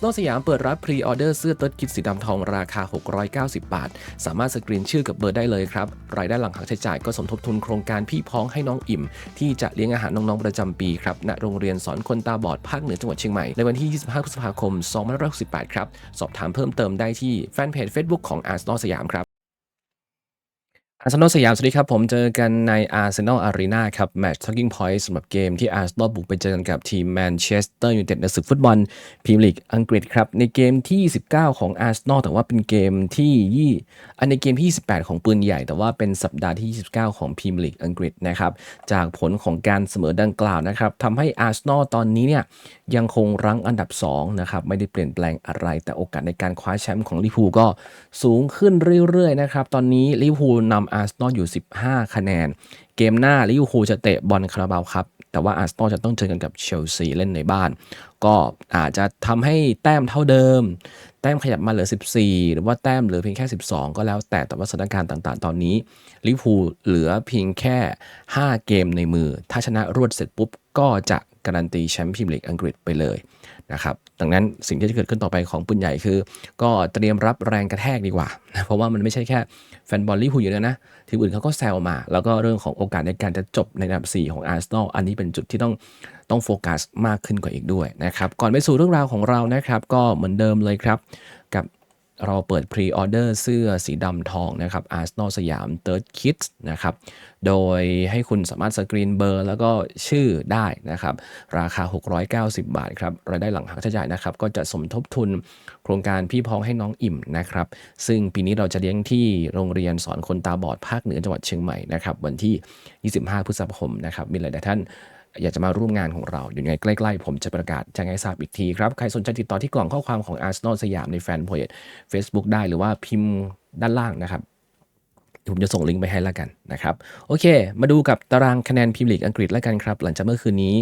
สโนสยามเปิดรับพรีออเดอร์เสื้อเติร์ดคิดสีดำทองราคา 690 บาท สามารถสกรีนชื่อกับเบอร์ได้เลยครับ รายได้หลังหักใช้จ่ายก็สมทบทุนโครงการพี่พ้องให้น้องอิ่ม ที่จะเลี้ยงอาหารน้องๆประจำปีครับณโรงเรียนสอนคนตาบอดภาคเหนือจังหวัดเชียงใหม่ ในวันที่ 25 พฤษภาคม 2568 ครับ สอบถามเพิ่มเติมได้ที่แฟนเพจ Facebook ของอาร์ซนสยามครับ อาร์เซนอลสยามสวัสดีครับ ผมเจอกันใน Arsenal Arena ครับ Match Talking Point สำหรับเกมที่อาร์เซนอลบุกไปเจอกันกับทีมแมนเชสเตอร์ยูไนเต็ดในศึกฟุตบอลพรีเมียร์ลีกอังกฤษครับ ในเกมที่ 19 ของอาร์เซนอลแต่ว่าเป็นเกมที่ยี่อันในเกมที่ 28 ของปืนใหญ่ แต่ว่าเป็นสัปดาห์ที่ 29 ของพรีเมียร์ลีกอังกฤษนะครับจากผลของการเสมอดังกล่าวนะครับทำให้อาร์เซนอลตอนนี้เนี่ยยังคงรั้งอันดับ2นะครับไม่ได้เปลี่ยนแปลงอะไร แต่โอกาสในการคว้าแชมป์ของลิเวอร์พูลก็สูงขึ้นเรื่อยๆนะครับตอนนี้ลิเวอร์พูลนำอาร์เซนอลอยู่ 15 คะแนน เกมหน้าลิเวอร์พูลจะเตะบอลคาราบาวครับ แต่ว่าอาร์เซนอลจะต้องเจอกันกับเชลซีเล่นในบ้าน ก็อาจจะทำให้แต้มเท่าเดิม แต้มขยับมาเหลือ 14 หรือว่าแต้มเหลือเพียงแค่ 12 ก็แล้วแต่แต่ว่าสถานการณ์ต่างๆ ตอนนี้ลิเวอร์พูลเหลือเพียงแค่ 5 เกมในมือ ถ้าชนะรวดเสร็จปุ๊บก็จะ การันตีแชมป์พรีเมียร์ลีกอังกฤษไปเลยนะครับดังนั้นสิ่งที่จะเกิดขึ้นต่อไปของปืนใหญ่คือ ก็เตรียมรับแรงกระแทกดีกว่า เพราะว่ามันไม่ใช่แค่แฟนบอลลิเวอร์พูลอยู่แล้วนะทีมอื่นเขาก็แซวมา แล้วก็เรื่องของโอกาสในการจะจบในอันดับ 4 ของอาร์เซนอลอันนี้เป็นจุดที่ต้องต้องโฟกัสมากขึ้นกว่าอีกด้วยนะครับก่อนไปสู่เรื่องราวของเรานะครับก็เหมือนเดิมเลยครับกับ เราเปิดพรีออเดอร์เสื้อสีดำทองนะครับ Arsenal สยาม Third Kids นะครับ โดยให้คุณสามารถสกรีนเบอร์แล้วก็ชื่อได้นะครับ ราคา 690 บาทครับ รายได้หลังหักค่าใช้จ่ายนะครับ ก็จะสมทบทุนโครงการพี่พ้องให้น้องอิ่มนะครับ ซึ่งปีนี้เราจะเลี้ยงที่โรงเรียนสอนคนตาบอดภาคเหนือจังหวัดเชียงใหม่นะครับ วันที่ 25 พฤษภาคมนะครับ มีหลายท่าน อยากจะมาร่วมงานของเราอยู่ไงใกล้ๆ ผมจะประกาศแจ้งให้ทราบอีกทีครับ ใครสนใจติดต่อที่กล่องข้อความของ Arsenal สยามในแฟนเพจ Facebook ได้หรือว่าพิมพ์ด้านล่างนะครับผมจะส่งลิงก์ไปให้แล้วกันนะครับ โอเค มาดูกับตารางคะแนนพรีเมียร์ลีกอังกฤษแล้วกันครับ หลังจากเมื่อคืนนี้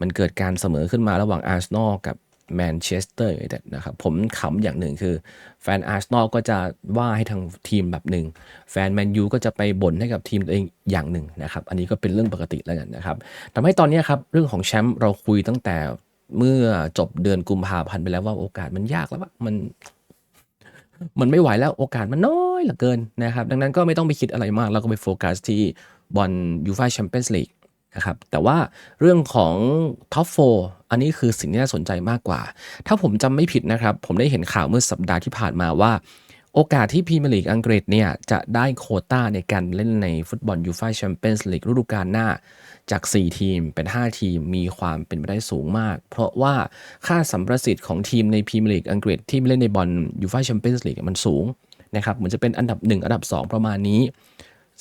มันเกิดการเสมอขึ้นมาระหว่างอาร์เซนอลกับ แมนเชสเตอร์ยูไนเต็ดนะครับผมขำอย่างหนึ่งคือ แฟนอาร์เซนอลก็จะว่าให้ทางทีมแบบหนึ่ง แฟนแมนยูก็จะไปบ่นให้กับทีมตัวเองอย่างหนึ่งนะครับ อันนี้ก็เป็นเรื่องปกติแล้วกันนะครับทำให้ตอนนี้ครับ เรื่องของแชมป์เราคุยตั้งแต่เมื่อจบเดือนกุมภาพันธ์ไปแล้วว่าโอกาสมันยากแล้วว่ามันมันไม่ไหวแล้วโอกาสมันน้อยเหลือเกินนะครับ ดังนั้นก็ไม่ต้องไปคิดอะไรมากแล้วก็ไปโฟกัสที่บอลยูฟ่าแชมเปี้ยนส์ลีก นะครับแต่ว่าเรื่องของท็อปโฟอันนี้คือสิ่งที่น่าสนใจมากกว่า ถ้าผมจำไม่ผิดนะครับ ผมได้เห็นข่าวเมื่อสัปดาห์ที่ผ่านมาว่า โอกาสที่พรีเมียร์ลีกอังกฤษเนี่ยจะได้โคต้าในการเล่นในฟุตบอลยูฟ่าแชมเปี้ยนส์ลีกฤดูกาลหน้าจาก 4 ทีมเป็น 5 ทีมมีความเป็นไปได้สูงมาก เพราะว่าค่าสัมประสิทธิ์ของทีมในพรีเมียร์ลีกอังกฤษที่เล่นในบอลยูฟ่าแชมเปี้ยนส์ลีกมันสูงนะครับเหมือนจะเป็นอันดับ 1 อันดับ 2 ประมาณนี้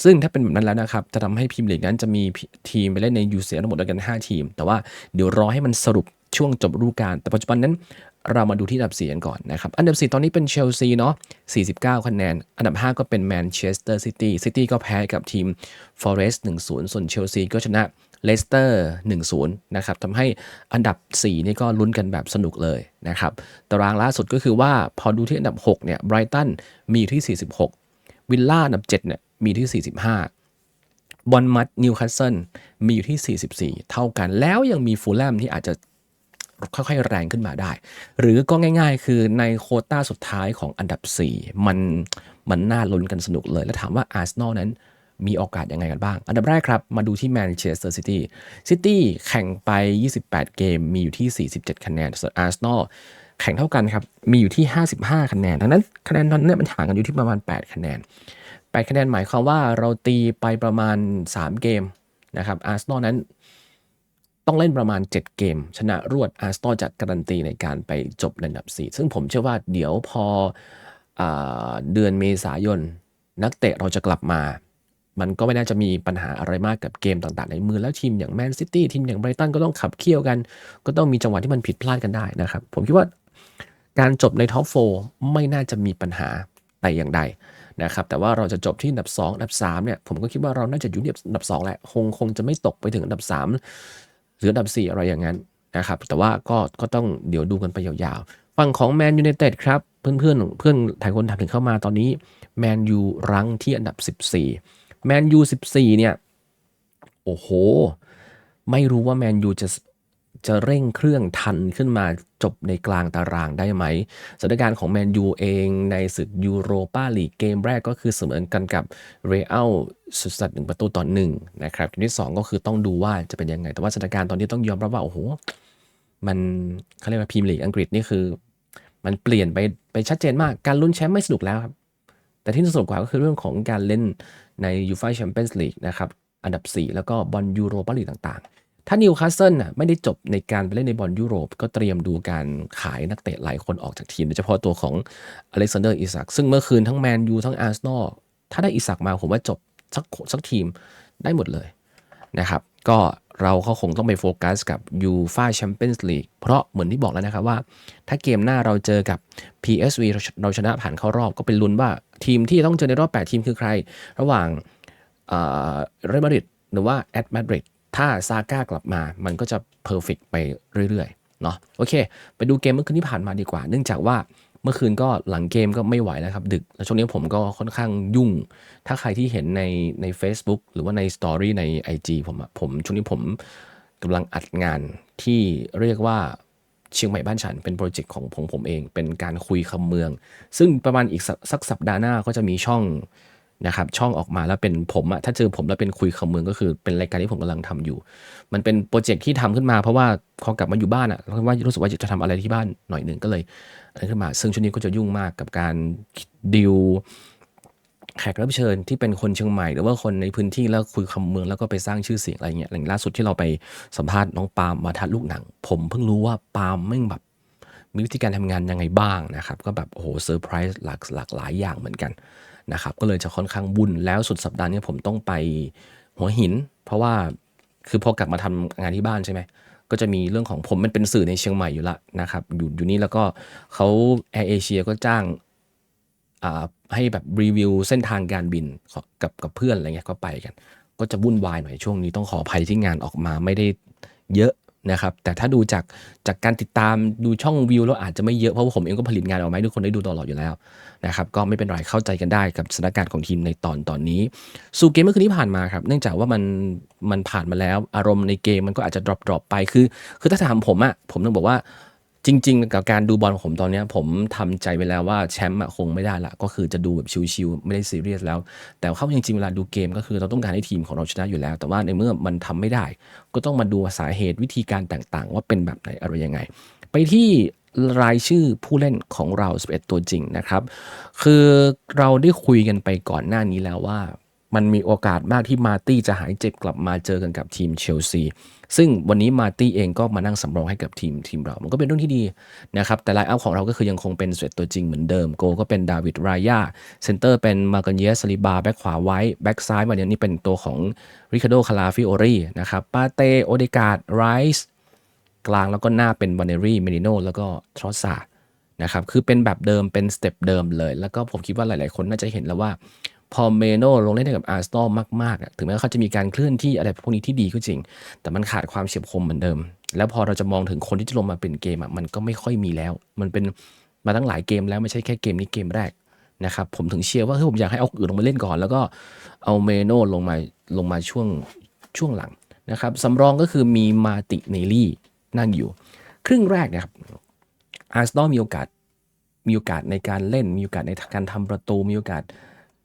ซึ่งถ้าเป็นแบบนั้นแล้วนะครับ จะทำให้พรีเมียร์ลีกนั้นจะมีทีมไปเล่นในยูเซียทั้งหมดด้วยกัน 5 ทีม แต่ว่าเดี๋ยวรอให้มันสรุปช่วงจบฤดูกาลแต่ปัจจุบันนั้นเรามาดูที่อันดับ4กันก่อนนะครับ อันดับ 4 ตอนนี้เป็นเชลซีเนาะ 49 คะแนน อันดับ 5 ก็เป็นแมนเชสเตอร์ซิตี้ ซิตี้ก็แพ้กับทีมฟอเรสต์1-0 ส่วนเชลซีก็ชนะเลสเตอร์ 1-0 นะครับทำให้อันดับ 4 นี่ก็ลุ้นกันแบบสนุกเลยนะครับ ตารางล่าสุดก็คือว่าพอดูที่อันดับ 6 เนี่ย ไบรตันมีที่ 46 วิลล่าอันดับ 7 เนี่ย มีที่ 45บอลมัดนิวคาสเซิลมีอยู่ที่ 44 เท่ากัน แล้วยังมีฟูลแลมที่อาจจะค่อยๆแรงขึ้นมาได้ หรือก็ง่าย ๆ คือในโคต้าสุดท้ายของอันดับ 4 มันมันน่าลุ้นกันสนุกเลย แล้วถามว่าอาร์เซนอลนั้นมีโอกาสยังไงกันบ้าง อันดับแรกครับ มาดูที่แมนเชสเตอร์ซิตี้ ซิตี้แข่งไป 28 เกม มีอยู่ที่ 47 คะแนนส่วนอาร์เซนอลแข่งเท่ากันครับ มีอยู่ที่ 55 คะแนน ดังนั้นคะแนนตอนนี้มันห่างกันอยู่ที่ประมาณ 8 คะแนน 8คะแนนหมายความว่าเราตีไปประมาณ 3 เกมนะครับอาร์เซนอลนั้นต้องเล่นประมาณ 7 เกม ชนะรวดอาร์เซนอลจะการันตีในการไปจบในอันดับ 4 ซึ่งผมเชื่อว่าเดี๋ยวพออเดือนเมษายน นักเตะเราจะกลับมา มันก็ไม่น่าจะมีปัญหาอะไรมากกับเกมต่างๆ ในมือแล้วทีมอย่างแมนซิตี้ทีมอย่างไบรตันก็ต้องขับเคี่ยวกัน ก็ต้องมีจังหวะที่มันผิดพลาดกันได้นะครับ ผมคิดว่าการจบในท็อปโฟไม่น่าจะมีปัญหาแต่อย่างใด นะครับแต่ว่าเราจะจบที่อันดับ 2 อันดับ3เนี่ยผมก็คิดว่าเราน่าจะอยู่ที่อันดับ 2 แหละคงคงจะไม่ตกไปถึงอันดับ 3 หรืออันดับ 4 อะไรอย่างนั้นนะครับแต่ว่าก็ก็ต้องเดี๋ยวดูกันไปยาวๆ ฝั่งของแมนยูไนเต็ดครับ เพื่อนเพื่อนเพื่อนถ่ายคนถามถึงเข้ามาตอนนี้แมนยูรั้งที่อันดับ 14แมนยู14เนี่ยโอ้โห ไม่รู้ว่าแมนยูจะ จะเร่งเครื่องทันขึ้นมาจบในกลางตารางได้ไหมสถานการณ์ของแมนยูเองในศึกยูโรปาลีกเกมแรกก็คือเสมอกันกับเรอัลสุดสัตหนึ่งประตูต่อหนึ่งนะครับเกมที่ 2 ก็คือต้องดูว่าจะเป็นยังไง แต่ว่าสถานการณ์ตอนนี้ต้องยอมรับว่า โอ้โห มันเขาเรียกว่าพรีเมียร์ลีกอังกฤษนี่คือ มันเปลี่ยนไปไปชัดเจนมากการลุ้นแชมป์ไม่สนุกแล้วครับแต่ที่สนุกกว่าก็คือเรื่องของการเล่นในยูฟ่าแชมเปี้ยนส์ลีกนะครับอันดับ 4 แล้วก็บอลยูโรปาลีกต่างๆ ถ้านิวคาสเซิลน่ะไม่ได้จบในการไปเล่นในบอลยุโรป ก็เตรียมดูการขายนักเตะหลายคนออกจากทีมโดยเฉพาะตัวของอเล็กซานเดอร์อิสักซึ่งเมื่อคืนทั้งแมนยูทั้งอาร์เซนอลถ้าได้อิสักมาผมว่าจบสักสักทีมได้หมดเลยนะครับ ก็เราเขาคงต้องไปโฟกัสกับยูฟาแชมเปี้ยนส์ลีกเพราะเหมือนที่บอกแล้วนะครับว่า ถ้าเกมหน้าเราเจอกับ PSV เราชนะผ่านเข้ารอบก็เป็นลุ้นว่าทีมที่ต้องเจอในรอบ 8 ทีมคือใคร ระหว่างเรอัลมาดริดหรือว่าแอตมาดริด ถ้าซาก้ากลับมามันก็จะเพอร์เฟกไปเรื่อยๆเนาะโอเค ไปดูเกมเมื่อคืนที่ผ่านมาดีกว่า เนื่องจากว่าเมื่อคืนก็หลังเกมก็ไม่ไหวแล้วครับดึก แล้วช่วงนี้ผมก็ค่อนข้างยุ่ง ถ้าใครที่เห็นในใน Facebook หรือว่าในสตอรี่ใน IG ผมอะผมช่วงนี้ผมกำลังอัดงานที่เรียกว่าเชียงใหม่บ้านฉันเป็นโปรเจกต์ของผมผมเอง เป็นการคุยคำเมือง ซึ่งประมาณอีกสักสัปดาห์หน้าก็จะมีช่อง นะครับช่องออกมาแล้วเป็นผมอะถ้าเจอผมแล้วเป็นคุยคำเมืองก็คือเป็นรายการที่ผมกำลังทำอยู่ มันเป็นโปรเจกต์ที่ทำขึ้นมาเพราะว่าพอกลับมาอยู่บ้านอะเราว่ารู้สึกว่าจะทำอะไรที่บ้านหน่อยหนึ่งก็เลยอะไรขึ้นมา ซึ่งช่วงนี้ก็จะยุ่งมากกับการดิวแขกรับเชิญที่เป็นคนเชียงใหม่ หรือว่าคนในพื้นที่แล้วคุยคำเมืองแล้วก็ไปสร้างชื่อเสียงอะไรเงี้ยอย่างล่าสุดที่เราไปสัมภาษณ์น้องปาล์มมาทัดลูกหนัง ผมเพิ่งรู้ว่าปาล์มแม่งแบบมีวิธีการทำงานยังไงบ้างนะครับ ก็แบบโอ้โหเซอร์ไพรส์หลากหลากหลายอย่างเหมือนกัน นะครับก็เลยจะค่อนข้างบุญแล้วสุดสัปดาห์นี้ผมต้องไปหัวหิน เพราะว่าคือพอกลับมาทำงานที่บ้านใช่ไหมก็จะมีเรื่องของผมมันเป็นสื่อในเชียงใหม่อยู่ละนะครับอยู่อยู่นี่แล้วก็เขาแอร์เอเชียก็จ้างให้แบบรีวิวเส้นทางการบินกับกับเพื่อนอะไรเงี้ยก็ไปกัน ก็จะวุ่นวายหน่อยช่วงนี้ต้องขออภัยที่งานออกมาไม่ได้เยอะ นะครับแต่ถ้าดูจากจากการติดตามดูช่องวิวแล้วอาจจะไม่เยอะเพราะว่าผมเองก็ผลิตงานออกมาให้ทุกคนได้ดูตลอดอยู่แล้วนะครับก็ไม่เป็นไรเข้าใจกันได้กับสถานการณ์ของทีมในตอนตอนนี้สู่เกมเมื่อคืนที่ผ่านมาครับเนื่องจากว่ามันมันผ่านมาแล้วอารมณ์ในเกมมันก็อาจจะดรอปดรอปไปคือ คือถ้าถามผมอะผมต้องบอกว่า จริง ๆ กับการดูบอลของผมตอนนี้ผมทำใจไปแล้วว่าแชมป์คงไม่ได้ละ ก็คือจะดูแบบชิวๆไม่ได้ซีเรียสแล้ว แต่เข้าจริงๆเวลาดูเกมก็คือเราต้องการให้ทีมของเราชนะอยู่แล้ว แต่ว่าในเมื่อมันทำไม่ได้ ก็ต้องมาดูสาเหตุวิธีการต่างๆ ว่าเป็นแบบไหนอะไรยังไง ไปที่รายชื่อผู้เล่นของเรา 11 ตัวจริงนะครับ คือเราได้คุยกันไปก่อนหน้านี้แล้วว่า มันมีโอกาสมากที่มาตี้จะหายเจ็บกลับมาเจอกันกับทีมเชลซีซึ่งวันนี้มาตี้เองก็มานั่งสำรองให้กับทีมทีมเรา มันก็เป็นเรื่องที่ดีนะครับ แต่ไลน์อัพของเราก็คือยังคงเป็นสเวตตัวจริงเหมือนเดิม โกก็เป็นดาวิดรายาเซนเตอร์เป็นมาร์กานเยสลิบา แบ็คขวาไว้ แบ็คซ้ายมาเนี่ยนี่เป็นตัวของริคาโดคาลาฟิโอรีนะครับปาเตโอเดกาดไรส์กลางแล้วก็หน้าเป็นวานเนรี่เมนิโนแล้วก็ทรอสซานะครับ คือเป็นแบบเดิมเป็นสเต็ปเดิมเลย แล้วก็ผมคิดว่าหลาย ๆ คนน่าจะเห็นแล้วว่า พอเมโนลงเล่นกับอาร์เซนอลมากๆถึงแม้เขาจะมีการเคลื่อนที่อะไรพวกนี้ที่ดีก็จริง แต่มันขาดความเฉียบคมเหมือนเดิม แล้วพอเราจะมองถึงคนที่จะลงมาเป็นเกมอะมันก็ไม่ค่อยมีแล้ว มันเป็นมาตั้งหลายเกมแล้วไม่ใช่แค่เกมนี้เกมแรกนะครับผมถึงเชียร์ว่าเฮ้ยผมอยากให้เอาอื่นลงมาเล่นก่อน แล้วก็เอาเมโนลงมาลงมาช่วงช่วงหลังนะครับสำรองก็คือมีมาติเนลี่นั่งอยู่ ครึ่งแรกนะครับอาร์เซนอลมีโอกาสมีโอกาสในการเล่นมีโอกาสในการทำประตูมีโอกาส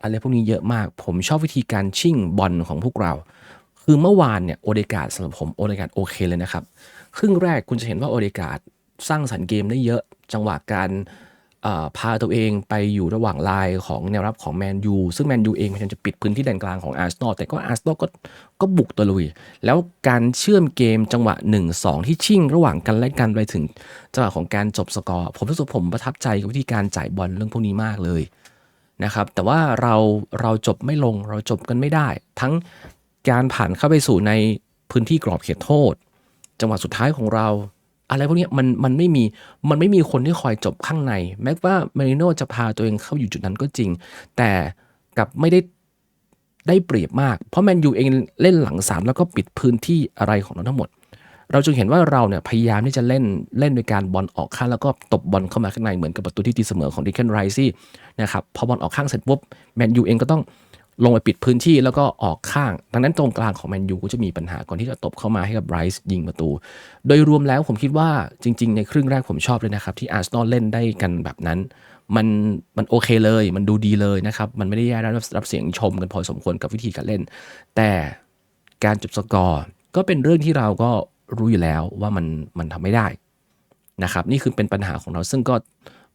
อะไรพวกนี้เยอะมาก ผมชอบวิธีการชิ่งบอลของพวกเรา คือเมื่อวานเนี่ยโอเดกาดสำหรับผมโอเดกาดโอเคเลยนะครับ ครึ่งแรกคุณจะเห็นว่าโอเดกาดสร้างสรรค์เกมได้เยอะ จังหวะการพาตัวเองไปอยู่ระหว่างลายของแนวรับของแมนยูซึ่งแมนยูเองมันจะปิดพื้นที่แดนกลางของอาร์เซนอลแต่ก็อาร์เซนอลก็ก็บุกตะลุย แล้วการเชื่อมเกมจังหวะ 1-2 ที่ชิ่งระหว่างกันและกันไปถึงจังหวะของการจบสกอร์ ผมรู้สึกผมประทับใจกับวิธีการจ่ายบอลเรื่องพวกนี้มากเลย นะครับ แต่ว่าเราเราจบไม่ลงเราจบกันไม่ได้ ทั้งการผ่านเข้าไปสู่ในพื้นที่กรอบเขตโทษ จังหวะสุดท้ายของเรา อะไรพวกนี้มันมันไม่มีมันไม่มีคนที่คอยจบข้างใน แม้ว่าเมริโนจะพาตัวเองเข้าอยู่จุดนั้นก็จริง แต่กับไม่ได้ได้เปรียบมาก เพราะแมนยูเองเล่นหลังสามแล้วก็ปิดพื้นที่อะไรของเราทั้งหมด เราจึงเห็นว่าเราเนี่ยพยายามที่จะเล่นเล่นโดยการบอลออกข้างแล้วก็ตบบอลเข้ามาข้างในเหมือนกับประตูที่ตีเสมอของดิเคนไรซี่นะครับพอบอลออกข้างเสร็จปุ๊บแมนยูเองก็ต้องลงไปปิดพื้นที่แล้วก็ออกข้าง ดังนั้นตรงกลางของแมนยูก็จะมีปัญหาก่อนที่จะตบเข้ามาให้กับไรส์ยิงประตู โดยรวมแล้วผมคิดว่าจริง ๆ ในครึ่งแรกผมชอบเลยนะครับ ที่อาร์เซนอลเล่นได้กันแบบนั้น มันมันโอเคเลย มันดูดีเลยนะครับ มันไม่ได้แย่รับรับเสียงชมกันพอสมควรกับวิธีการเล่น แต่การจบสกอร์ก็เป็นเรื่องที่เราก็ รู้อยู่แล้วว่ามันมันทำไม่ได้นะครับ นี่คือเป็นปัญหาของเราซึ่งก็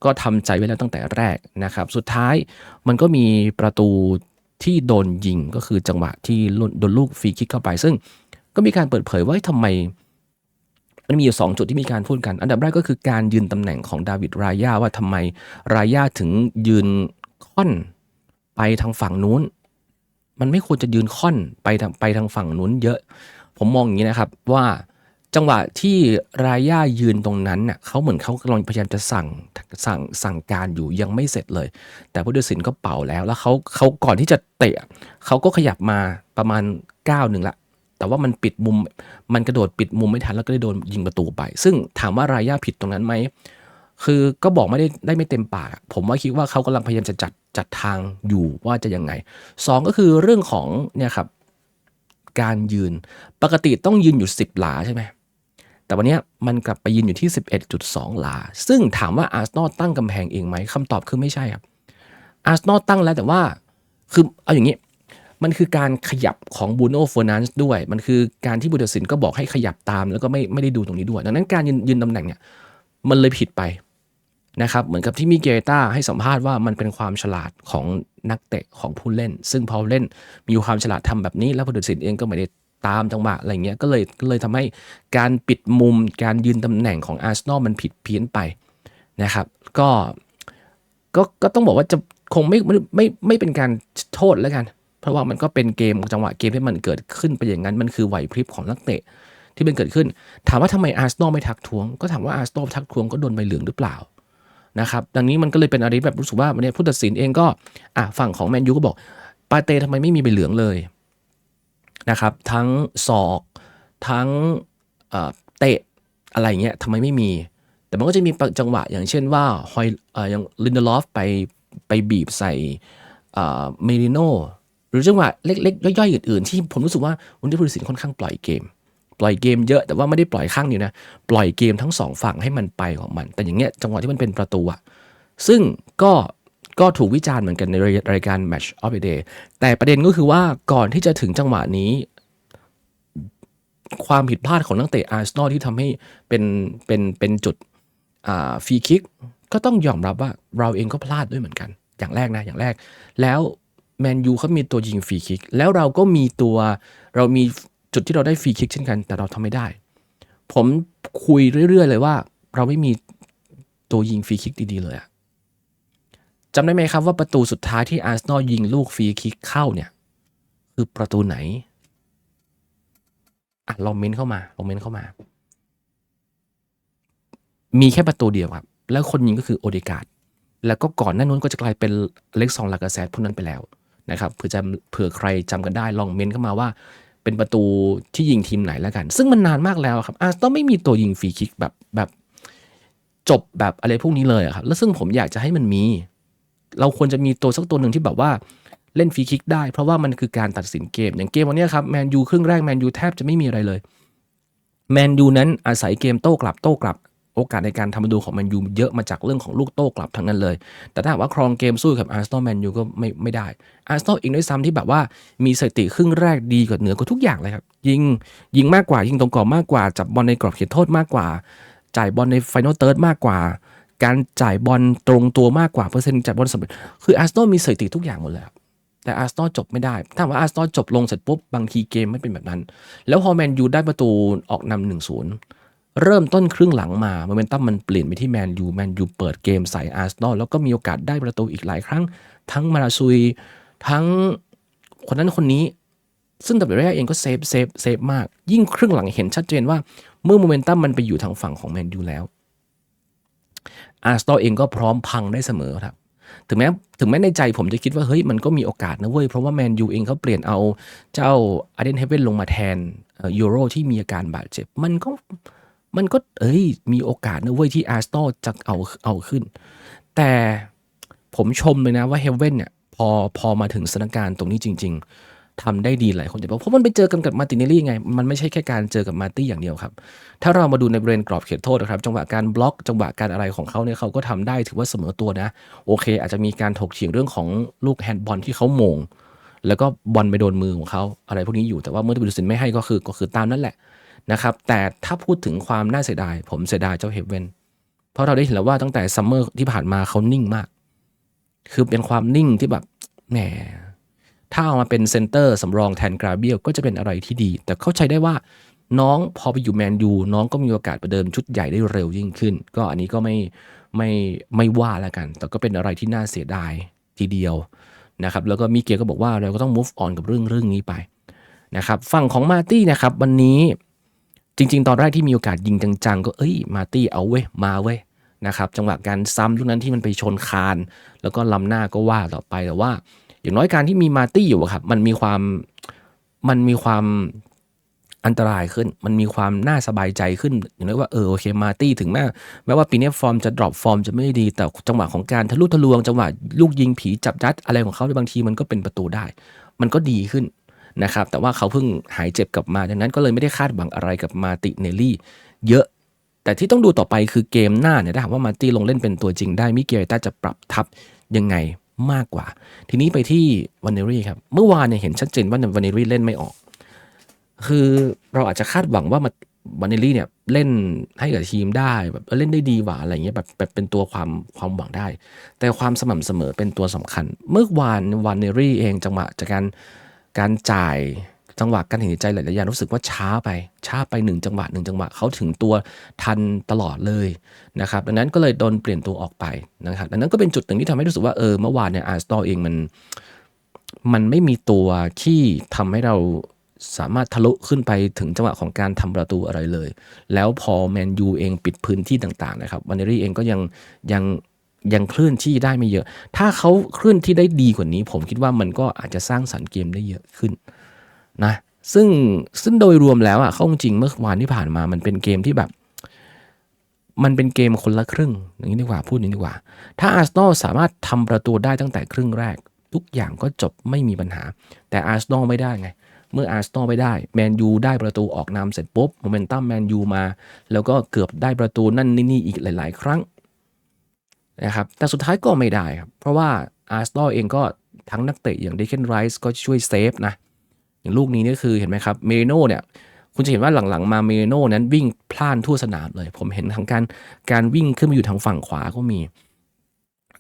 ก็ทำใจไว้แล้วตั้งแต่แรกนะครับ สุดท้ายมันก็มีประตูที่โดนยิงก็คือจังหวะที่โดนลูกฟรีคิกเข้าไป ซึ่งก็มีการเปิดเผยว่าทำไม มันมีอยู่สองจุดที่มีการพูดกัน อันดับแรกก็คือการยืนตำแหน่งของดาวิดรายาว่าทำไมรายาถึงยืนค่อนไปทางฝั่งนู้น มันไม่ควรจะยืนค่อนไปทางไปทางฝั่งนู้นเยอะ ผมมองอย่างนี้นะครับว่า จังหวะที่รายายืนตรงนั้นน่ะเขาเหมือนเขากำลังพยายามจะสั่งสั่งสั่งการอยู่ยังไม่เสร็จเลย แต่ผู้ตัดสินก็เป่าแล้วแล้วเขาเขาก่อนที่จะเตะเขาก็ขยับมาประมาณก้าวหนึ่งละแต่ว่ามันปิดมุมมันกระโดดปิดมุมไม่ทันแล้วก็ได้โดนยิงประตูไป ซึ่งถามว่ารายาผิดตรงนั้นไหมคือก็บอกไม่ได้ได้ไม่เต็มปาก ผมว่าคิดว่าเขากำลังพยายามจะจัดจัดทางอยู่ว่าจะยังไงสองก็คือเรื่องของเนี่ยครับการยืนปกติต้องยืนอยู่ 10 หลาใช่ไหม แต่วันนี้มันกลับไปยืนอยู่ที่ 11.2 ลา ซึ่งถามว่าอาร์เซนอลตั้งกำแพงเองไหมคำตอบคือไม่ใช่ครับอาร์เซนอลตั้งแล้วแต่ว่าคือเอาอย่างนี้ มันคือการขยับของบูโน่ฟอร์นันส์ด้วย มันคือการที่บุตรศิลป์ก็บอกให้ขยับตาม แล้วก็ไม่ไม่ได้ดูตรงนี้ด้วย ดังนั้นการยืนยืนตำแหน่งเนี่ยมันเลยผิดไปนะครับเหมือนกับที่มีเกต้าให้สัมภาษณ์ว่ามันเป็นความฉลาดของนักเตะของผู้เล่น ซึ่งพอเล่นมีความฉลาดทำแบบนี้ แล้วผู้ตัดสินเองก็ไม่ได้ ตามจังหวะอะไรเงี้ยก็เลยก็เลยทำให้การปิดมุมการยืนตำแหน่งของอาร์เซนอลมันผิดเพี้ยนไปนะครับ ก็ก็ก็ต้องบอกว่าจะคงไม่ไม่ไม่ไม่เป็นการโทษแล้วกัน เพราะว่ามันก็เป็นเกมจังหวะเกมที่มันเกิดขึ้นไปอย่างนั้นมันคือไหวพริบของนักเตะที่มันเกิดขึ้น ถามว่าทำไมอาร์เซนอลไม่ทักท้วง ก็ถามว่าอาร์เซนอลทักท้วงก็โดนใบเหลืองหรือเปล่านะครับดังนี้มันก็เลยเป็นอะไรแบบรู้สึกว่าเนี่ยผู้ตัดสินเองก็อะฝั่งของแมนยูก็บอกปาเต้ทำไมไม่มีใบเหลืองเลย นะครับทั้งศอกทั้งเตะอะไรเงี้ยทำไมไม่มี แต่มันก็จะมีจังหวะอย่างเช่นว่าฮอยอย่างลินเดลอฟไปไปบีบใส่เมริโนหรือจังหวะเล็กๆ ย่อยๆ อื่นๆ ที่ผมรู้สึกว่าวันนี้ผู้ตัดสินค่อนข้างปล่อยเกม ปล่อยเกมเยอะแต่ว่าไม่ได้ปล่อยข้างเดียวนะ ปล่อยเกมทั้งสองฝั่งให้มันไปของมัน แต่อย่างเงี้ยจังหวะที่มันเป็นประตูอะซึ่งก็ ก็ถูกวิจารณ์เหมือนกันในรายการ Match of the Day แต่ประเด็นก็คือว่าก่อนที่จะถึงจังหวะนี้ ความผิดพลาดของนักเตะอาร์เซนอลที่ทำให้เป็นเป็นเป็นจุดฟรีคิกก็ต้องยอมรับว่าเราเองก็พลาดด้วยเหมือนกัน อย่างแรกนะอย่างแรก แล้วแมนยูเขามีตัวยิงฟรีคิกแล้วเราก็มีตัวเรามีจุดที่เราได้ฟรีคิกเช่นกัน แต่เราทำไม่ได้ ผมคุยเรื่อย ๆ เลยว่า เราไม่มีตัวยิงฟรีคิกดี ๆ เลยอะ จำได้ไหมครับว่าประตูสุดท้ายที่อาร์เซนอลยิงลูกฟรีคิกเข้าเนี่ย คือประตูไหนอะลองเมนเข้ามาลองเมนเข้ามา มีแค่ประตูเดียวครับ แล้วคนยิงก็คือโอเดกาดแล้วก็ก่อนหน้านู้นก็จะกลายเป็นเล็กซองลากาแซดพวกนั้นไปแล้วนะครับเผื่อจะเผื่อใครจำกันได้ลองเมนเข้ามาว่า เป็นประตูที่ยิงทีมไหนแล้วกัน ซึ่งมันนานมากแล้วครับอาร์เซนอลไม่มีตัวยิงฟรีคิกแบบแบบ จบแบบอะไรพวกนี้เลยครับแล้วซึ่งผมอยากจะให้มันมี เราควรจะมีตัวสักตัวหนึ่งที่แบบว่าเล่นฟรีคิกได้ เพราะว่ามันคือการตัดสินเกม อย่างเกมวันนี้ครับแมนยูครึ่งแรกแมนยูแทบจะไม่มีอะไรเลยแมนยูนั้นอาศัยเกมโต้กลับโต้กลับ โอกาสในการทำประตูของแมนยูเยอะมาจากเรื่องของลูกโต้กลับทั้งนั้นเลย แต่ถ้าว่าครองเกมสู้กับอาร์เซนอลแมนยูก็ไม่ไม่ได้อาร์เซนอลเองด้วยซ้ำที่แบบว่ามีสถิติครึ่งแรกดีกว่าเหนือกว่าทุกอย่างเลยครับ ยิงยิงมากกว่ายิงตรงกรอบมากกว่า จับบอลในกรอบเขตโทษมากกว่า จ่ายบอลในไฟนอลเติร์ดมากกว่า การจ่ายบอลตรงตัวมากกว่าเปอร์เซ็นต์จ่ายบอลสำเร็จคืออาร์เซนอลมีสถิติทุกอย่างหมดเลยแต่อาร์เซนอลจบไม่ได้ ถ้าว่าอาร์เซนอลจบลงเสร็จปุ๊บบางทีเกมไม่เป็นแบบนั้น แล้วพอแมนยูได้ประตูออกนำหนึ่งศูนย์เริ่มต้นครึ่งหลังมาโมเมนตัมมันเปลี่ยนไปที่แมนยูแมนยูเปิดเกมใส่อาร์เซนอลแล้วก็มีโอกาสได้ประตูอีกหลายครั้ง ทั้งมาราซุย ทั้งคนนั้นคนนี้ซึ่งดับเบิลเองก็เซฟเซฟเซฟมาก ยิ่งครึ่งหลังเห็นชัดเจนว่า เมื่อโมเมนตัมมันไปอยู่ทางฝั่งของแมนยูแล้ว อาร์สตอเองก็พร้อมพังได้เสมอครับ ถึงแม้ถึงแม้ในใจผมจะคิดว่าเฮ้ยมันก็มีโอกาสนะเว้ย เพราะว่าแมนยูเองเขาเปลี่ยนเอาเจ้าอาเดนเฮเวนลงมาแทนยูโรที่มีอาการบาดเจ็บ มันก็มันก็เอ้ยมีโอกาสนะเว้ยที่อาร์สตอจะเอาเอาขึ้น แต่ผมชมเลยนะว่าเฮเวนเนี่ยพอพอมาถึงสถานการณ์ตรงนี้จริง ๆ ทำได้ดีหลายคนจะบอกเพราะมันไปเจอกันกับมาติเนลลี่ไง มันไม่ใช่แค่การเจอกับมาตี้อย่างเดียวครับ ถ้าเรามาดูในบริเวณกรอบเขตโทษนะครับ จังหวะการบล็อกจังหวะการอะไรของเขาเนี่ยเขาก็ทำได้ถือว่าเสมอตัวนะ โอเค อาจจะมีการถกเถียงเรื่องของลูกแฮนด์บอลที่เขาโมง แล้วก็บอลไปโดนมือของเขาอะไรพวกนี้อยู่แต่ว่าเมื่อดูสินไม่ให้ก็คือก็คือตามนั่นแหละนะครับแต่ถ้าพูดถึงความน่าเสียดาย ผมเสียดายเจ้าเฮเวนเพราะเราได้เห็นแล้วว่าตั้งแต่ซัมเมอร์ที่ผ่านมาเขานิ่งมาก คือเป็นความนิ่งที่แบบแหม ถ้าเอามาเป็นเซนเตอร์สำรองแทนกราเบียลก็จะเป็นอะไรที่ดี แต่เข้าใจได้ว่าน้องพอไปอยู่แมนยูน้องก็มีโอกาสไปเดิมชุดใหญ่ได้เร็วยิ่งขึ้น ก็อันนี้ก็ไม่ไม่ไม่ว่าแล้วกัน แต่ก็เป็นอะไรที่น่าเสียดายทีเดียวนะครับแล้วก็มีเกียร์ก็บอกว่าเราก็ต้อง move on กับเรื่องเรื่องนี้ไปนะครับฝั่งของมาตี้นะครับวันนี้จริง ๆ ตอนแรกที่มีโอกาสยิงจังๆ ก็เอ้ยมาตี้เอาเว้ยมาเว้ยนะครับจังหวะการซ้ำลูกนั้นที่มันไปชนคาน แล้วก็ลำหน้าก็ว่าต่อไปแต่ว่า อย่างน้อยการที่มีมาตี้อยู่อะครับมันมีความมันมีความอันตรายขึ้น มันมีความน่าสบายใจขึ้น อย่างน้อยว่าเออโอเคมาตี้ถึงแม้แม้ว่าปีนี้ฟอร์มจะดรอปฟอร์มจะไม่ดี แต่จังหวะของการทะลุทะลวงจังหวะลูกยิงผีจับยัดอะไรของเขาบางทีมันก็เป็นประตูได้ มันก็ดีขึ้นนะครับแต่ว่าเขาเพิ่งหายเจ็บกลับมาดังนั้นก็เลยไม่ได้คาดหวังอะไรกับมาติเนลลี่ เยอะ แต่ที่ต้องดูต่อไปคือเกมหน้าเนี่ยถ้าหากว่ามาตี้ลงเล่นเป็นตัวจริงได้มิเกลต้าจะปรับทับยังไง มากกว่า ทีนี้ไปที่วันเนรี่ครับ เมื่อวานเนี่ยเห็นชัดเจนว่าวันเนรี่เล่นไม่ออก คือเราอาจจะคาดหวังว่าวันเนรี่เนี่ยเล่นให้กับทีมได้แบบเล่นได้ดีหว่าอะไรเงี้ยแบบแบบเป็นตัวความความหวังได้ แต่ความสม่ำเสมอเป็นตัวสำคัญ เมื่อวานวันเนรี่เองจังหวะจากการการจ่าย จังหวะการเห็นใจหลายๆอย่างรู้สึกว่าช้าไป ช้าไปหนึ่งจังหวะหนึ่งจังหวะเขาถึงตัวทันตลอดเลยนะครับดังนั้นก็เลยโดนเปลี่ยนตัวออกไปนะครับดังนั้นก็เป็นจุดหนึ่งที่ทำให้รู้สึกว่าเออเมื่อวานเนี่ยอาร์สตอเองมันมันไม่มีตัวที่ทำให้เราสามารถทะลุขึ้นไปถึงจังหวะของการทำประตูอะไรเลย แล้วพอแมนยูเองปิดพื้นที่ต่างๆนะครับวันเนรี่เองก็ยังยังยังเคลื่อนที่ได้ไม่เยอะ ถ้าเขาเคลื่อนที่ได้ดีกว่านี้ ผมคิดว่ามันก็อาจจะสร้างสรรค์เกมได้เยอะขึ้น นะซึ่งซึ่งโดยรวมแล้วอะเข้าจริงเมื่อวานที่ผ่านมามันเป็นเกมที่แบบ มันเป็นเกมคนละครึ่งอย่างนี้ดีกว่าพูดนี้ดีกว่า ถ้าอาร์เซนอลสามารถทำประตูได้ตั้งแต่ครึ่งแรก ทุกอย่างก็จบไม่มีปัญหา แต่อาร์เซนอลไม่ได้ไง เมื่ออาร์เซนอลไม่ได้แมนยูได้ประตูออกนำเสร็จปุ๊บโมเมนตัมแมนยูมา แล้วก็เกือบได้ประตูนั่นนี่อีกหลาย ๆ ครั้งนะครับแต่สุดท้ายก็ไม่ได้ครับเพราะว่าอาร์เซนอลเองก็ทั้งนักเตะอย่างเดคเคนไรส์ก็ช่วยเซฟนะ อย่างลูกนี้นี่คือเห็นไหมครับเมโน่เนี่ยคุณจะเห็นว่าหลังๆ มาเมโน่นั้นวิ่งพล่านทั่วสนามเลย ผมเห็นทั้งการการวิ่งขึ้นมาอยู่ทางฝั่งขวาก็มี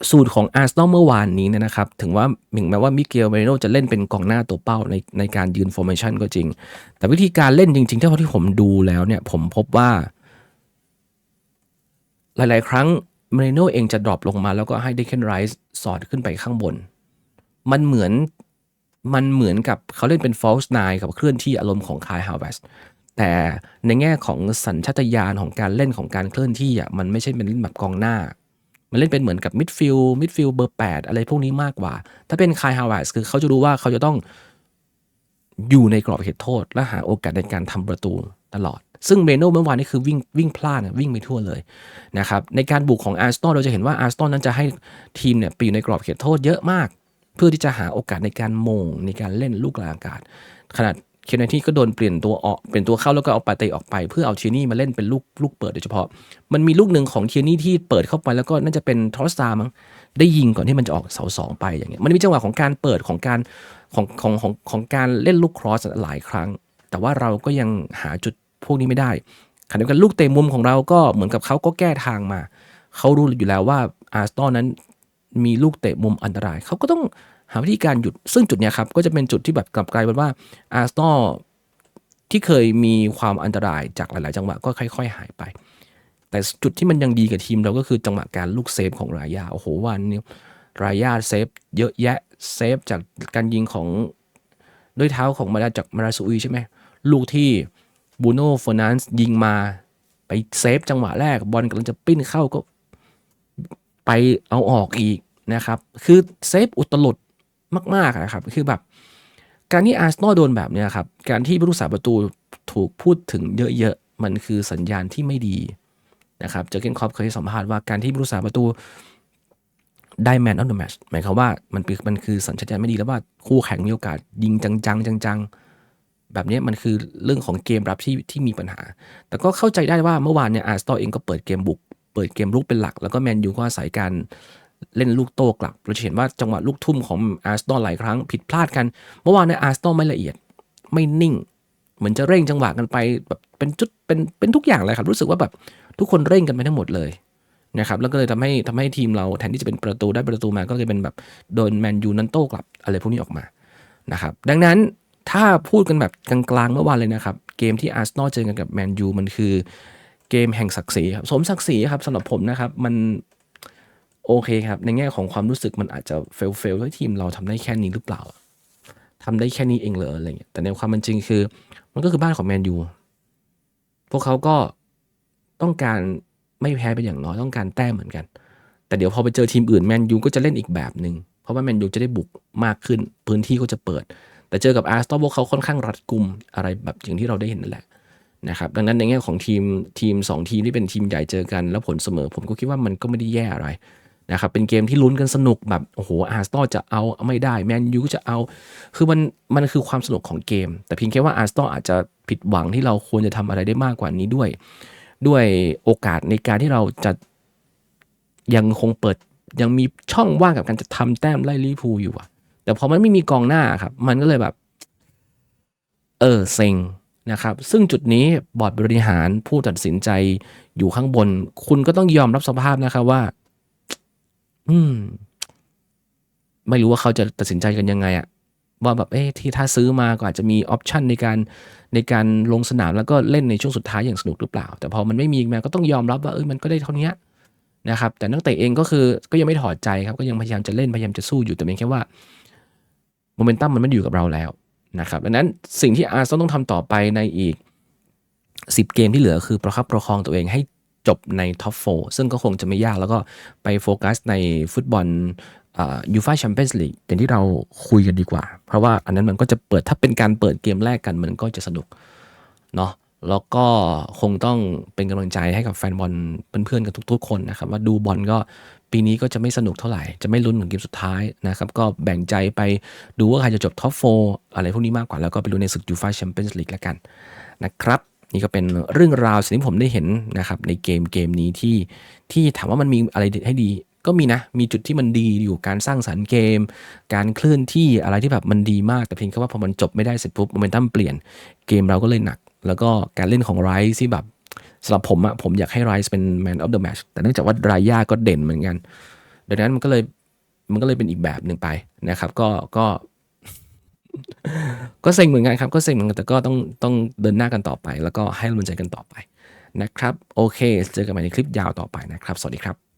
สูตรของอาร์เซนอลเมื่อวานนี้เนี่ยนะครับ ถึงว่าถึงแม้ว่ามิเกลเมโน่จะเล่นเป็นกองหน้าตัวเป้าในในการยืนฟอร์เมชันก็จริง แต่วิธีการเล่นจริงๆถ้าที่ผมดูแล้วเนี่ย ผมพบว่า หลายๆ ครั้งเมโน่เองจะดรอปลงมาแล้วก็ให้เดคเคนไรส์สอดขึ้นไปข้างบน มันเหมือน มันเหมือนกับเขาเล่นเป็น false nine กับเคลื่อนที่อารมณ์ของคายฮาวเวสแต่ในแง่ของสัญชาตญาณของการเล่นของการเคลื่อนที่อะมันไม่ใช่เป็นเล่นแบบกองหน้า มันเล่นเป็นเหมือนกับมิดฟิลด์มิดฟิลด์เบอร์ 8 อะไรพวกนี้มากกว่า ถ้าเป็นคายฮาวเวสคือเขาจะรู้ว่าเขาจะต้องอยู่ในกรอบเขตโทษ และหาโอกาสในการทำประตูตลอด ซึ่งเมโน่เมื่อวานนี้คือวิ่งวิ่งพลาดวิ่งไปทั่วเลยนะครับในการบุกของอาร์สตันเราจะเห็นว่าอาร์สตันนั้นจะให้ทีมเนี่ยไปอยู่ในกรอบเขตโทษเยอะมาก เพื่อที่จะหาโอกาสในการมงในการเล่นลูกกลางอากาศ ขนาดเคนเนที่ก็โดนเปลี่ยนตัวออกเปลี่ยนตัวเข้าแล้วก็เอาปาเตออกไป เพื่อเอาเทียนี่มาเล่นเป็นลูกลูกเปิดโดยเฉพาะ มันมีลูกหนึ่งของเทียนี่ที่เปิดเข้าไปแล้วก็น่าจะเป็นทอสตามั้งได้ยิงก่อนที่มันจะออกเสาสองไปอย่างเงี้ยมันมีจังหวะของการเปิดของการของของของของการเล่นลูกครอสหลายครั้ง แต่ว่าเราก็ยังหาจุดพวกนี้ไม่ได้ขณะเดียวกันลูกเตะมุมของเราก็เหมือนกับเขาก็แก้ทางมาเขารู้อยู่แล้วว่าอาร์สตอนั้น มีลูกเตะมุมอันตราย เขาก็ต้องหาวิธีการหยุด ซึ่งจุดนี้ครับ ก็จะเป็นจุดที่แบบกลับกลายเป็นว่าอาร์เซนอลที่เคยมีความอันตรายจากหลาย ๆ จังหวะก็ค่อย ๆ หายไป แต่จุดที่มันยังดีกับทีมเราก็คือจังหวะการลูกเซฟของรายาโอ้โหวันนี้รายาเซฟเยอะแยะเซฟจากการยิงของด้วยเท้าของมาดาจากมาราซูอีใช่ไหมลูกที่บูโน่ฟอนันส์ยิงมาไปเซฟจังหวะแรกบอลกำลังจะปิ้นเข้าก็ไปเอาออกอีก นะครับ คือเซฟอุตลุดมากๆนะครับคือแบบ การที่อาร์เซนอลโดนแบบนี้ครับ การที่ผู้รักษาประตูถูกพูดถึงเยอะๆ มันคือสัญญาณที่ไม่ดีนะครับเจอเกนคอปเคยสัมภาษณ์ว่าการที่ผู้รักษาประตูได้ Man of the Match หมายความว่ามันมันคือสัญชาตญาณไม่ดีแล้วว่าคู่แข่งมีโอกาสยิงจังๆจังๆ แบบนี้มันคือเรื่องของเกมรับที่ที่มีปัญหา แต่ก็เข้าใจได้ว่าเมื่อวานเนี่ยอาร์สตอเองก็เปิดเกมบุก เปิดเกมลุกเป็นหลัก แล้วก็แมนยูก็อาศัยการ เล่นลูกโต้กลับ เราจะเห็นว่าจังหวะลูกทุ่มของอาร์สตอลหลายครั้งผิดพลาดกัน เมื่อวานเนี่ยอาร์สตอลไม่ละเอียด ไม่นิ่ง เหมือนจะเร่งจังหวะกันไปแบบเป็นจุดเป็นเป็นทุกอย่างเลยครับ รู้สึกว่าแบบทุกคนเร่งกันไปทั้งหมดเลยนะครับแล้วก็เลยทำให้ทำให้ทีมเราแทนที่จะเป็นประตูได้ประตูมาก็เลยเป็นแบบโดนแมนยูนั้นโต้กลับอะไรพวกนี้ออกมานะครับดังนั้นถ้าพูดกันแบบกลางๆเมื่อวานเลยนะครับ เกมที่อาร์เซนอลเจอกันกับแมนยูมันคือเกมแห่งศักดิ์ศรีครับสมศักดิ์ศรีครับสำหรับผมนะครับมัน โอเคครับ ในแง่ของความรู้สึกมันอาจจะเฟลเฟลที่ทีมเราทำได้แค่นี้หรือเปล่าทำได้แค่นี้เองเหรออะไรเงี้ยแต่ในความเป็นจริงคือ มันก็คือบ้านของแมนยูพวกเขาก็ต้องการไม่แพ้เป็นอย่างน้อยต้องการแต้มเหมือนกัน แต่เดี๋ยวพอไปเจอทีมอื่นแมนยูก็จะเล่นอีกแบบหนึ่งเพราะว่าแมนยูจะได้บุกมากขึ้น พื้นที่ก็จะเปิด แต่เจอกับอาร์สตอพวกเขาค่อนข้างรัดกุมอะไรแบบอย่างที่เราได้เห็นนั่นแหละนะครับดังนั้นในแง่ของทีมทีม 2 ทีมที่เป็นทีมใหญ่เจอกันแล้วผลเสมอ ผมก็คิดว่ามันก็ไม่ได้แย่อะไร นะครับเป็นเกมที่ลุ้นกันสนุกแบบโอ้โหอาร์สตอจะเอาไม่ได้แมนยูจะเอา คือมันมันคือความสนุกของเกม แต่เพียงแค่ว่าอาร์สตออาจจะผิดหวังที่เราควรจะทำอะไรได้มากกว่านี้ด้วย ด้วยโอกาสในการที่เราจะยังคงเปิดยังมีช่องว่างกับการจะทำแต้มไล่ลิพูอยู่อะแต่พอมันไม่มีกองหน้าครับ มันก็เลยแบบ เออเซ็งนะครับ ซึ่งจุดนี้บอร์ดบริหารผู้ตัดสินใจอยู่ข้างบน คุณก็ต้องยอมรับสภาพนะครับว่า อืม ไม่รู้ว่าเขาจะตัดสินใจกันยังไงอะว่าแบบเอ๊ะที่ถ้าซื้อมาก็อาจจะมีออปชันในการในการลงสนามแล้วก็เล่นในช่วงสุดท้ายอย่างสนุกหรือเปล่า แต่พอมันไม่มีมาก็ต้องยอมรับว่าเออมันก็ได้เท่านี้นะครับ แต่นักเตะเองก็คือก็ยังไม่ถอดใจครับ ก็ยังพยายามจะเล่นพยายามจะสู้อยู่แต่เพียงแค่ว่าโมเมนตัมมันไม่อยู่กับเราแล้วนะครับดังนั้นสิ่งที่อาร์ซอลต้องทำต่อไปในอีก 10 เกมที่เหลือคือประคับประคองตัวเองให้ จบในท็อปโฟซึ่งก็คงจะไม่ยากแล้วก็ไปโฟกัสในฟุตบอลยูฟ่าแชมเปี้ยนส์ลีกอย่างที่เราคุยกันดีกว่า เพราะว่าอันนั้นมันก็จะเปิดถ้าเป็นการเปิดเกมแรกกันมันก็จะสนุกเนาะแล้วก็คงต้องเป็นกำลังใจให้กับแฟนบอลเพื่อนๆกับทุก ๆ คนนะครับ ว่าดูบอลก็ปีนี้ก็จะไม่สนุกเท่าไหร่ จะไม่ลุ้นถึงเกมสุดท้ายนะครับ ก็แบ่งใจไปดูว่าใครจะจบท็อปโฟอะไรพวกนี้มากกว่าแล้วก็ไปลุ้นในศึกยูฟ่าแชมเปี้ยนส์ลีกแล้วกันนะครับ นี่ก็เป็นเรื่องราวสิ่งที่ผมได้เห็นนะครับในเกมเกมนี้ที่ที่ถามว่ามันมีอะไรให้ดีก็มีนะ มีจุดที่มันดีอยู่การสร้างสรรค์เกม การเคลื่อนที่อะไรที่แบบมันดีมาก แต่เพียงแค่ว่าพอมันจบไม่ได้เสร็จปุ๊บโมเมนตัมเปลี่ยนเกมเราก็เลยหนัก แล้วก็การเล่นของไรซ์ที่แบบสำหรับผมอะผมอยากให้ไรซ์เป็น Man of the Match แต่เนื่องจากว่ารายาก็เด่นเหมือนกัน ดังนั้นมันก็เลยมันก็เลยเป็นอีกแบบหนึ่งไปนะครับ ก็ก็ ก็เซ็งเหมือนกันครับ ก็เซ็งเหมือนกันแต่ก็ต้องต้องเดินหน้ากันต่อไป แล้วก็ให้กำลังใจกันต่อไปนะครับ โอเค เจอกันใหม่ในคลิปยาวต่อไปนะครับ สวัสดีครับ